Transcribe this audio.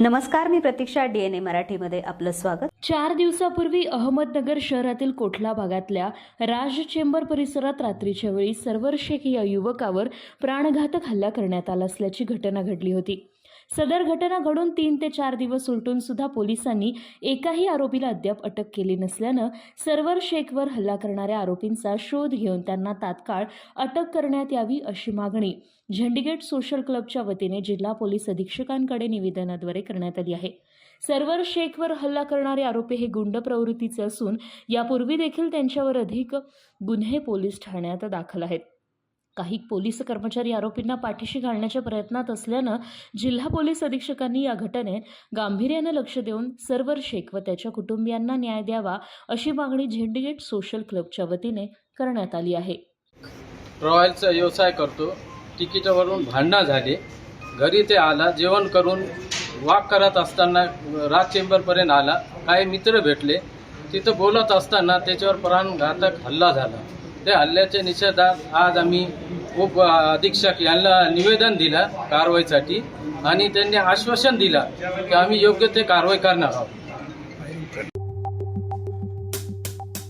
नमस्कार मी प्रतीक्षा डीएनए मराठीमध्ये आपलं स्वागत. चार दिवसापूर्वी अहमदनगर शहरातील कोठला भागातल्या राज चेंबर परिसरात रात्रीच्या वेळी सर्वर शेख या युवकावर प्राणघातक हल्ला करण्यात आला असल्याची घटना घडली होती. सदर घटना घडून तीन ते चार दिवस उलटून सुद्धा पोलिसांनी एकाही आरोपीला अद्याप अटक केली नसल्यानं सर्वर शेखवर हल्ला करणाऱ्या आरोपींचा शोध घेऊन त्यांना तात्काळ अटक करण्यात यावी अशी मागणी झंडीगेट सोशल क्लबच्या वतीने जिल्हा पोलीस अधीक्षकांकडे निवेदनाद्वारे करण्यात आली आहे. सर्वर शेखवर हल्ला करणारे आरोपी हे गुंड प्रवृत्तीचे असून यापूर्वी देखील त्यांच्यावर अधिक गुन्हे पोलीस ठाण्यात दाखल आहेत. काही पोलीस कर्मचारी आरोपींना पाठीशी घालण्याच्या प्रयत्नात असल्यानं जिल्हा पोलीस अधीक्षकांनी या घटनेत गांभीर्यानं लक्ष देऊन सर्वर शेख व त्याच्या कुटुंबियांना न्याय द्यावा अशी मागणी झेंडीगेट सोशल क्लबच्या वतीने करण्यात आली आहे. रॉयलचा व्यवसाय करतो. तिकीटावरून भांडणं झाले. घरी ते आला जेवण करून वाक करत असताना राज चेंबरपर्यंत आला. काही मित्र भेटले. तिथं बोलत असताना त्याच्यावर प्राणघातक हल्ला झाला. त्या हल्ल्याच्या निषेधात आज आम्ही उप अधीक्षक यांना निवेदन दिलं कारवाईसाठी आणि त्यांनी आश्वासन दिलं की आम्ही योग्य ते कारवाई करणार आहोत.